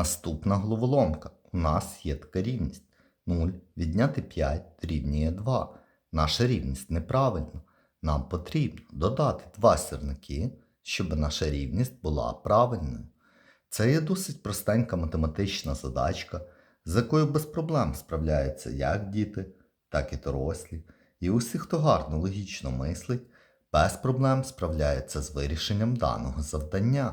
Наступна головоломка. У нас є така рівність. 0 відняти 5 дорівнює 2. Наша рівність неправильна. Нам потрібно додати два сірники, щоб наша рівність була правильною. Це є досить простенька математична задачка, з якою без проблем справляються як діти, так і дорослі. І усі, хто гарно логічно мислить, без проблем справляються з вирішенням даного завдання.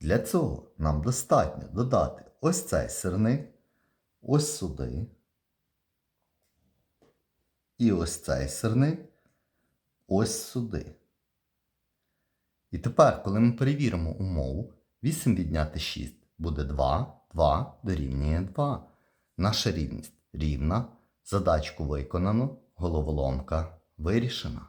Для цього нам достатньо додати ось цей сирник, ось сюди. І ось цей сирник, ось сюди. І тепер, коли ми перевіримо умову, 8 відняти 6 буде 2, 2 дорівнює 2. Наша рівність рівна. Задачку виконано, головоломка вирішена.